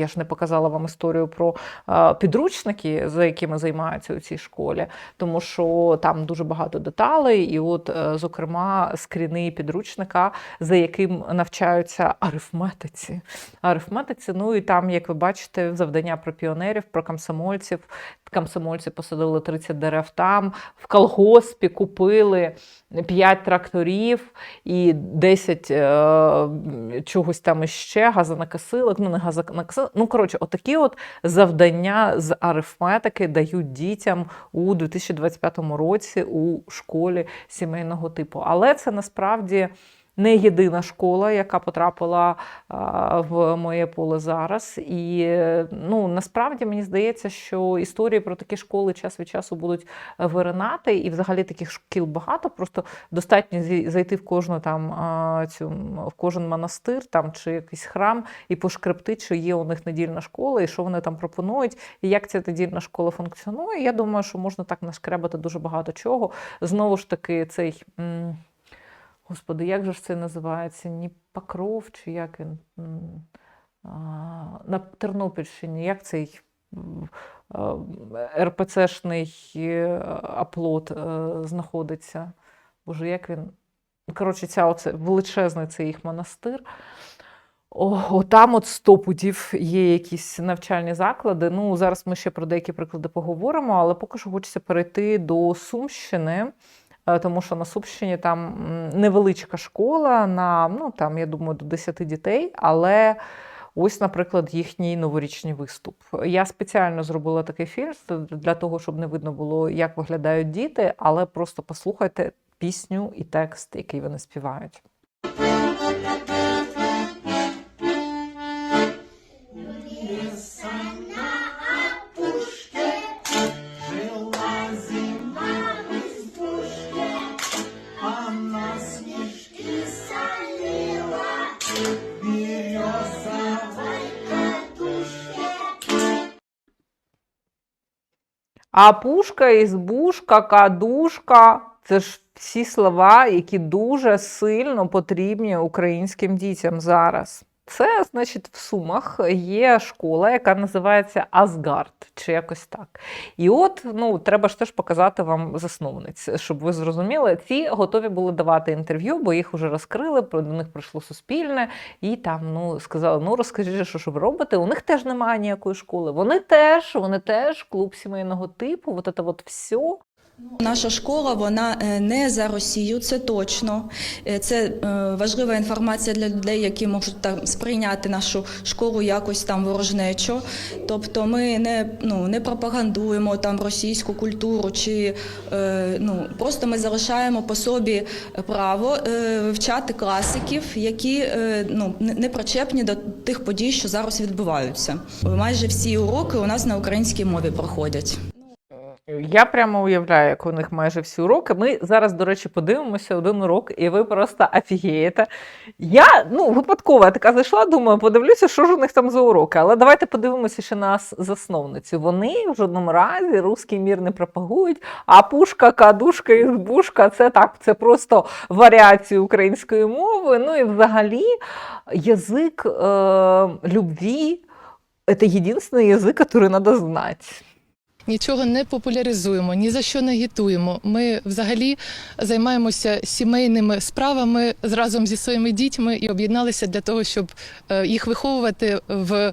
Я ж не показала вам історію про е, підручники, за якими займаються у цій школі, тому що там дуже багато деталей, і от, е, зокрема, скріни підручника, за яким навчаються арифметиці. Арифметиці, ну і там, як ви бачите, завдання про піонерів, про комсомольців. Комсомольці посадили 30 дерев там, в колгоспі купили 5 тракторів і 10 е, чогось там іще, газонокосилок, ну не газонокосилок. Ну, коротше, отакі от завдання з арифметики дають дітям у 2025 році у школі сімейного типу. Але це насправді. Не єдина школа, яка потрапила в моє поле зараз. І е, ну, насправді мені здається, що історії про такі школи час від часу будуть виринати, і взагалі таких шкіл багато. Просто достатньо зайти в кожну там цю в кожен монастир там чи якийсь храм і пошкребти, чи є у них недільна школа, і що вони там пропонують, і як ця недільна школа функціонує. Я думаю, що можна так нашкребати дуже багато чого. Знову ж таки, цей. Господи, як же ж це називається? Ні Покров, чи як він? На Тернопільщині, як цей РПЦшний е, е, знаходиться? Боже, як він? Коротше, ця оце величезний це їх монастир. О, о, там от сто путів є якісь навчальні заклади. Ну, зараз ми ще про деякі приклади поговоримо, але поки що хочеться перейти до Сумщини. Е, Тому що на Супщині там невеличка школа на, ну там, я думаю, до 10 дітей, але ось, наприклад, їхній новорічний виступ. Я спеціально зробила такий фільм для того, щоб не видно було, як виглядають діти, але просто послухайте пісню і текст, який вони співають. А пушка, ізбушка, кадушка це ж всі слова, які дуже сильно потрібні українським дітям зараз. Це, значить, в Сумах є школа, яка називається Асгард, чи якось так. І от, ну, треба ж теж показати вам засновниць, щоб ви зрозуміли, ці готові були давати інтерв'ю, бо їх вже розкрили, до них прийшло суспільне, і там ну, сказали: ну розкажіть, що ж ви робите. У них теж немає ніякої школи. Вони теж, вони теж клуб сімейного типу, от це от все. Наша школа вона е, не за Росію, це точно. Е, Це е, важлива інформація для людей, які можуть там сприйняти нашу школу якось там ворожнечо. Тобто ми не, ну, не пропагандуємо там російську культуру, чи ну, просто ми залишаємо по собі право вивчати класиків, які ну, не причепні до тих подій, що зараз відбуваються. Майже всі уроки у нас на українській мові проходять. Я прямо уявляю, як у них майже всі уроки. Ми зараз, до речі, подивимося один урок, і ви просто офігієте. Я ну, випадково я така зайшла, думаю, подивлюся, що ж у них там за уроки. Але давайте подивимося ще на засновницю. Вони в жодному разі русський мір не пропагують, а пушка, кадушка, ізбушка це так, це просто варіації української мови. Ну і взагалі язик е, любві це єдиний язик, який треба знати. Нічого не популяризуємо, ні за що не агітуємо. Ми взагалі займаємося сімейними справами разом зі своїми дітьми і об'єдналися для того, щоб е, їх виховувати в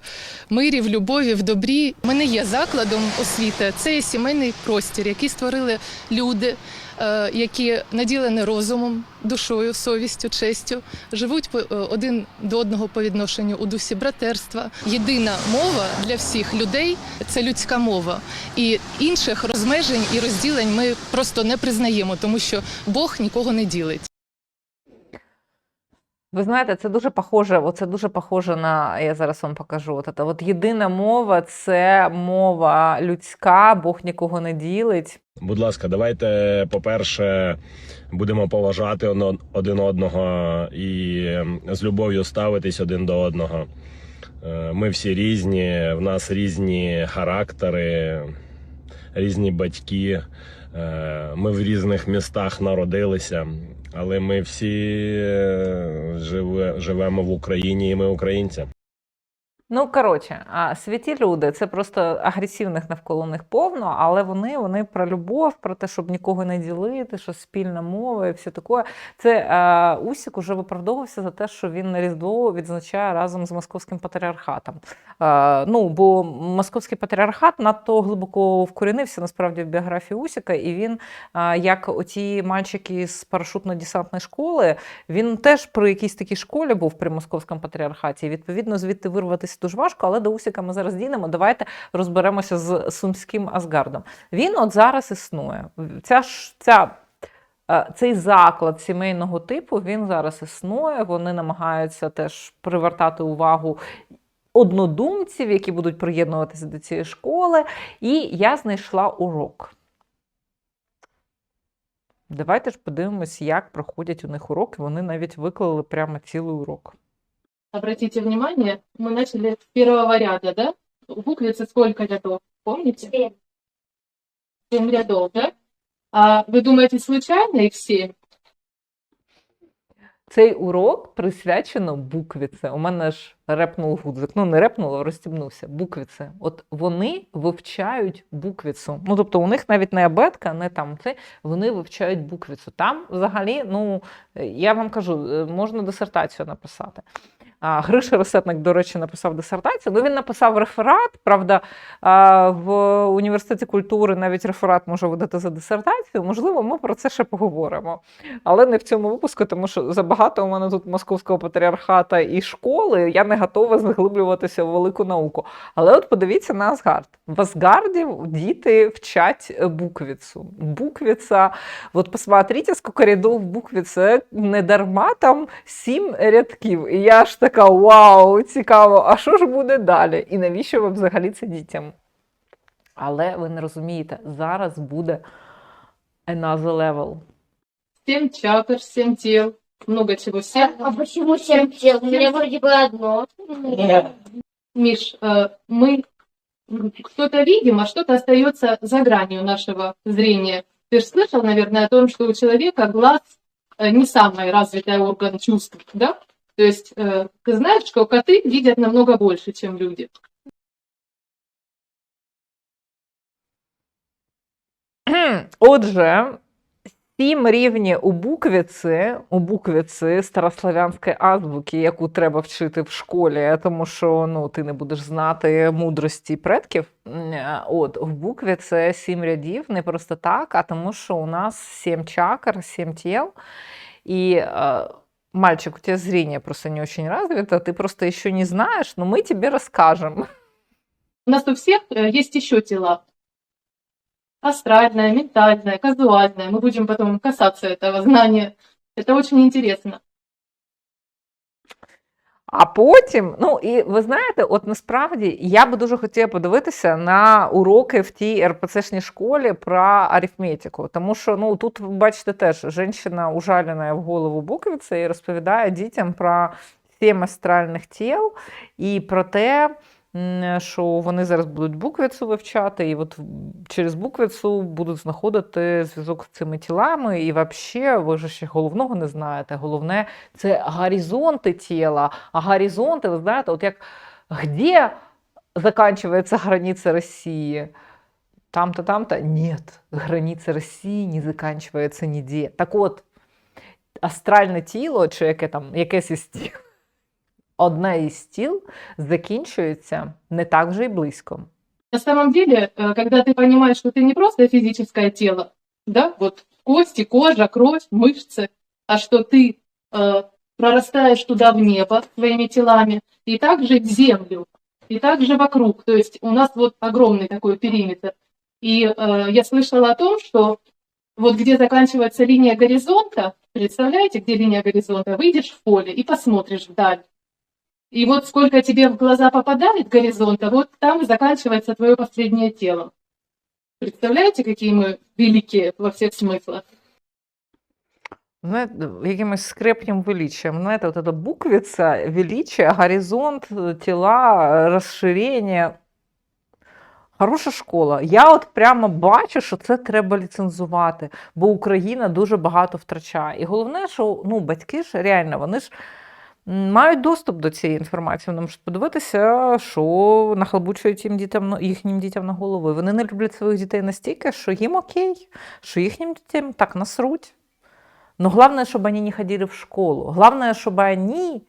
мирі, в любові, в добрі. Ми не є закладом освіти, це є сімейний простір, який створили люди, е, які наділені розумом, душою, совістю, честю, живуть е, один до одного по відношенню у дусі братерства. Єдина мова для всіх людей це людська мова. І інших розмежень і розділень ми просто не признаємо, тому що Бог нікого не ділить. Ви знаєте, це дуже похоже, оце дуже похоже на, я зараз вам покажу. От, це, от єдина мова це мова людська, Бог нікого не ділить. Будь ласка, давайте, по-перше, будемо поважати один одного і ем, з любов'ю ставитись один до одного. Е, Ми всі різні, в нас різні характери, різні батьки. Е, Ми в різних містах народилися, але ми всі е, живемо в Україні і ми українці. Ну, коротше, а святі люди це просто агресивних навколо них повно, але вони, вони про любов, про те, щоб нікого не ділити, що спільна мова і все таке. Це е, Усік уже виправдовувався за те, що він на Різдво відзначає разом з московським патріархатом. Е, ну, бо московський патріархат надто глибоко вкорінився насправді в біографії Усіка, і він, е, як оті мальчики з парашутно-десантної школи, він теж при якійсь такій школі був при московському патріархаті. І, Відповідно, звідти вирватися дуже важко, але до Усіка ми зараз дійдемо. Давайте розберемося з сумським Асгардом. Він от зараз існує. Ця ця. е, Цей заклад сімейного типу він зараз існує. Вони намагаються теж привертати увагу однодумців, які будуть приєднуватися до цієї школи. І я знайшла урок. Давайте ж подивимось, як проходять у них уроки. Вони навіть виклали прямо цілий урок. Обратите внимание, мы начали с первого ряда, да? В сколько рядов, помните? Семь. Семь рядов, да? А вы думаете, случайно их семь? Цей урок присвячено буквице. У мене ж репнув гудзик. Ну, не репнуло, а розстібнувся. Буквіце. От вони вивчають буквіцу. Ну, тобто, у них навіть не абетка, не там це. Вони вивчають буквіцу. Там взагалі, ну я вам кажу, е, можна дисертацію написати. А, Гриша Росетник, до речі, написав дисертацію. Ну, він написав реферат. Правда, в університеті культури навіть реферат може видати за дисертацію. Можливо, ми про це ще поговоримо. Але не в цьому випуску, тому що забагато у мене тут московського патріархата і школи. Я не готова заглиблюватися в велику науку. Але от подивіться на Асгард. В Асгарді діти вчать буквицу. Буквиця, от посмотрите, скільки рядов в буквице, не дарма там сім рядків. І я ж така, вау, цікаво, а що ж буде далі? І навіщо ви взагалі це дітям? Але ви не розумієте, зараз буде another level. Семь чакр, семь тел, много чего. Семь. А почему семь тел? У меня вроде бы одно. Миш, э, мы что-то видим, а что-то остается за гранью нашего зрения. Ты же слышал, наверное, о том, что у человека глаз э, не самый развитый орган чувств, да? То есть э, ты знаешь, что коты видят намного больше, чем люди. Отже, сім рівні у буквіці, у буквіці старослов'янської азбуки, яку треба вчити в школі, тому що ну, ти не будеш знати мудрості предків. М, От, в букві це сім рядів не просто так, а тому що у нас сім чакр, сім тіл. І е, мальчик, у тебя зрение просто не очень развито, ты просто еще не знаешь, но мы тебе расскажем. У нас у всех э, есть еще тела. Астральное, ментальное, казуальное. Мы будем потом касаться этого знания. Это очень интересно. А потім, ну і ви знаєте, от насправді я би дуже хотіла подивитися на уроки в тій РПЦшній школі про арифметику. Тому що ну тут ви бачите теж жінка ужалена в голову буквиці і розповідає дітям про сім астральних тіл і про те, м, що вони зараз будуть буквицю вивчати, і от через буквицю будуть знаходити зв'язок з цими тілами. І взагалі, ви ж ще головного не знаєте. Головне це горизонти тіла. А горизонти, ви знаєте, от як де заканчивается граница России? Там-то, там-то? Нет, граница Росії не заканчивается ніде. Так от, астральне тіло, чи яке там, якесь із тіл, одне із тіл закінчується не так вже й близько. На самом деле, э, когда ты понимаешь, что ты не просто физическое тело, да, вот кости, кожа, кровь, мышцы, а что ты э, прорастаешь туда в небо своими телами, и также в землю, и также вокруг. То есть у нас вот огромный такой периметр. И э, я слышала о том, что вот где заканчивается линия горизонта, представляете, где линия горизонта, выйдешь в поле и посмотришь вдаль. И вот сколько тебе в глаза попадает горизонта, вот там и заканчивается твое последнее тело. Представляете, какие мы великие во всех смыслах? Знаєте, якимось скрепнім величием. Знаєте, от эта буквица, величие, горизонт, тіла, розширення. Хороша школа. Я от прямо бачу, що це треба ліцензувати, бо Україна дуже багато втрачає. І головне, що ну, батьки ж реально, вони ж м, мають доступ до цієї інформації. Вони можуть подивитися, що нахлобучують їм дітям їхнім дітям на голови. Вони не люблять своїх дітей настільки, що їм окей, що їхнім дітям так насруть. Но главное, чтобы они не ходили в школу. Главное, чтобы они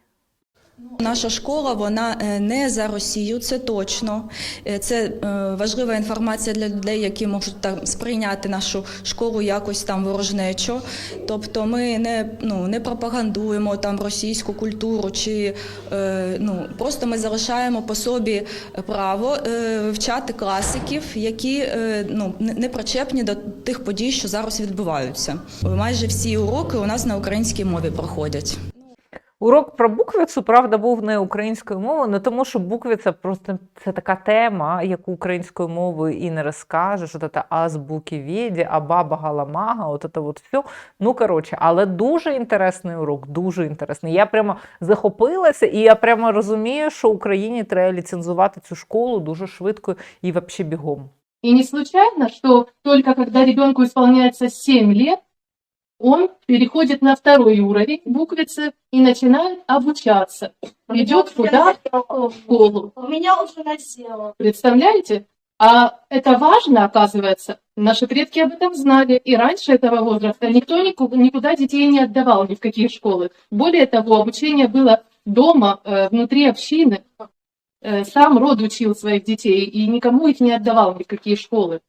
Наша школа вона е, не за Росію, це точно. Е, Це е, важлива інформація для людей, які можуть там сприйняти нашу школу якось там ворожнечо. Тобто ми не, ну, не пропагандуємо там російську культуру, чи ну, просто ми залишаємо по собі право вивчати класиків, які ну, не причепні до тих подій, що зараз відбуваються. Майже всі уроки у нас на українській мові проходять. Урок про буквицю, правда, був не українською мовою, не тому, що буквиця просто це така тема, яку українською мовою і не розкажеш. От це азбуки віді, а баба галамага, от це от все. Ну, коротше, але дуже інтересний урок, дуже інтересний. Я прямо захопилася, і я прямо розумію, що Україні треба ліцензувати цю школу дуже швидко і взагалі бігом. И не случайно, что только когда ребенку исполняется 7 лет, он переходит на второй уровень буквицы и начинает обучаться. Идет куда? В школу. У меня уже насело. Представляете? А это важно, оказывается. Наши предки об этом знали. И раньше этого возраста никто нику- никуда детей не отдавал, ни в какие школы. Более того, обучение было дома, э, внутри общины. Э, Сам род учил своих детей и никому их не отдавал ни в какие школы.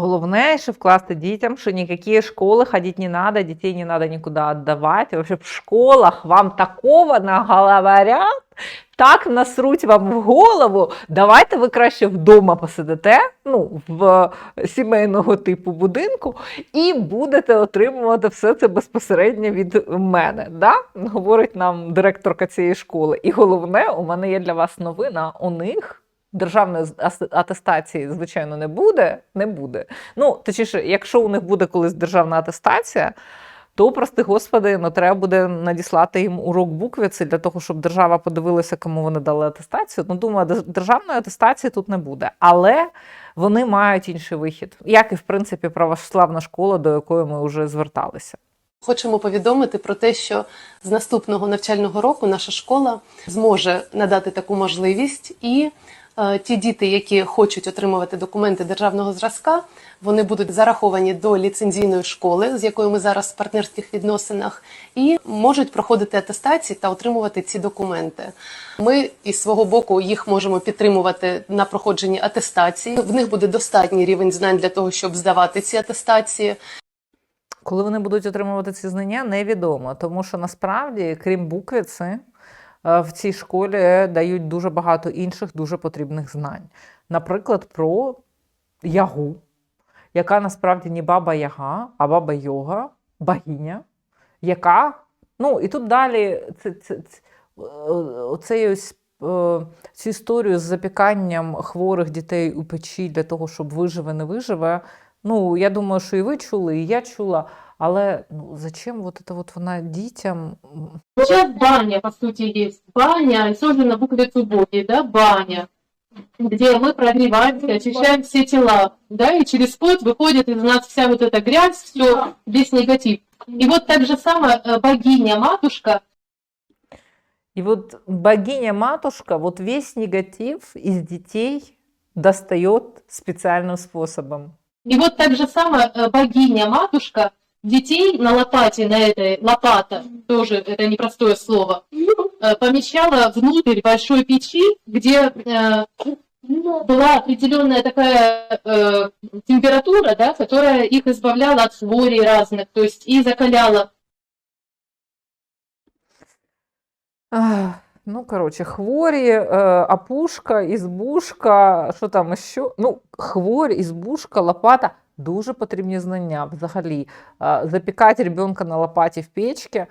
Головне, що вкласти дітям, що ніякі школи ходити не надо, дітей не надо нікуди віддавати. Вообще в школах вам такого наговорять, так насруть вам в голову. Давайте ви краще вдома посидите, ну, в сімейного типу будинку, і будете отримувати все це безпосередньо від мене. Да? Говорить нам директорка цієї школи. І головне, у мене є для вас новина. У них державної атестації, звичайно, не буде. Не буде. Ну, точніше, якщо у них буде колись державна атестація, то, прости господи, ну, треба буде надіслати їм урок буквиці для того, щоб держава подивилася, кому вони дали атестацію. Ну, думаю, державної атестації тут не буде. Але вони мають інший вихід, як і в принципі православна школа, до якої ми вже зверталися. Хочемо повідомити про те, що з наступного навчального року наша школа зможе надати таку можливість, і ті діти, які хочуть отримувати документи державного зразка, вони будуть зараховані до ліцензійної школи, з якою ми зараз в партнерських відносинах, і можуть проходити атестації та отримувати ці документи. Ми із свого боку їх можемо підтримувати на проходженні атестації. В них буде достатній рівень знань для того, щоб здавати ці атестації. Коли вони будуть отримувати ці знання, невідомо, тому що насправді, крім буквиці, е, в цій школі дають дуже багато інших дуже потрібних знань. Наприклад, про ягу, яка насправді не баба Яга, а баба Йога, богиня, яка. Ну, і тут далі це, це, це, е, оцей ось, е, цю історію з запіканням хворих дітей у печі для того, щоб виживе, не виживе. Ну, я думаю, що і ви чули, і я чула. Але ну, зачем вот это вот вона дітям? М, Сейчас баня, по сути, есть. Баня, тоже на буквицу боги, да, баня, где мы прогреваемся, очищаем все тела, да, и через пот выходит из нас вся вот эта грязь, все, весь негатив. И вот так же самое э, богиня-матушка, І от богиня-матушка вот весь негатив із дітей достает специальным способом. и вот так же самое э, богиня-матушка детей на лопате, на этой, лопата, тоже это непростое слово, э, помещала внутрь большой печи, где э, была определенная такая э, температура, да, которая их избавляла от хворей разных, то есть и закаляла. Ах, Ну, коротше, хворі, е, опушка, ізбушка, що там ще? Ну, хворі, ізбушка, лопата. Дуже потрібні знання взагалі. Запікати ребенка на лопаті в печці.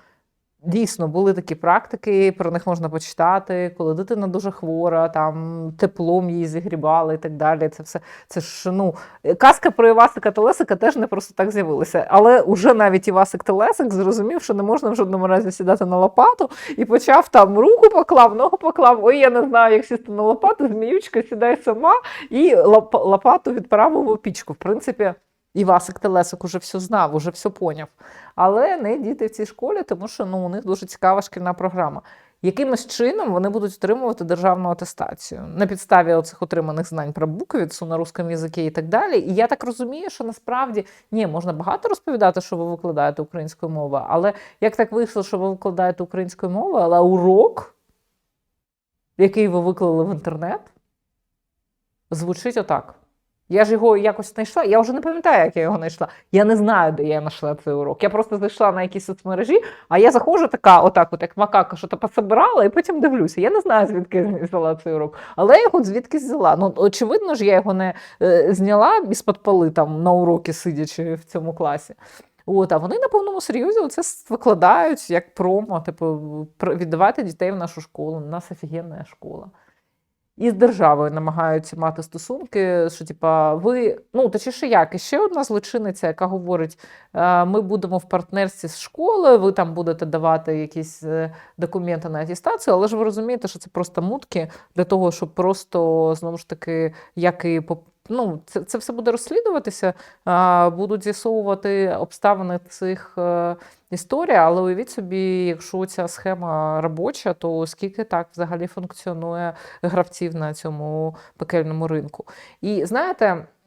Дійсно, були такі практики, про них можна почитати, коли дитина дуже хвора, там теплом її зігрібали і так далі. Це все це ж ну казка про Івасика Телесика теж не просто так з'явилася. Але уже навіть Івасик Телесик зрозумів, що не можна в жодному разі сідати на лопату і почав там руку поклав, ногу поклав. Ой, я не знаю, як сісти на лопату. Зміючка сідає сама і лоп- лопату відправив у пічку. В принципі, І Васик Телесик уже все знав, уже все поняв. Але не діти в цій школі, тому що ну, у них дуже цікава шкільна програма. Якимось чином вони будуть отримувати державну атестацію на підставі оцих отриманих знань про буквицю на русском язикі і так далі. І я так розумію, що насправді ні, можна багато розповідати, що ви викладаєте українською мовою, але як так вийшло, що ви викладаєте українською мовою, але урок, який ви виклали в інтернет, звучить отак. Я ж його якось знайшла. Я вже не пам'ятаю, як я його знайшла. Я не знаю, де я знайшла цей урок. Я просто зайшла на якісь соцмережі, а я заходжу така, отак, от як макака, що то пособирала, і потім дивлюся. Я не знаю, звідки я взяла цей урок. Але я його звідки взяла. Ну, очевидно ж, я його не е, зняла із-під поли там на уроки, сидячи в цьому класі. От, а вони на повному серйозі це викладають як промо, типу, віддавати дітей в нашу школу. У нас офігенна школа. І з державою намагаються мати стосунки, що типа ви, ну точніше як, і ще одна злочиниця, яка говорить: е, ми будемо в партнерстві з школою, ви там будете давати якісь е, документи на атестацію, але ж ви розумієте, що це просто мутки для того, щоб просто знову ж таки, як і по ну, це, це все буде розслідуватися, будуть з'ясовувати обставини цих е, історій, але уявіть собі, якщо ця схема робоча, то скільки так взагалі функціонує гравців на цьому пекельному ринку. І знаєте,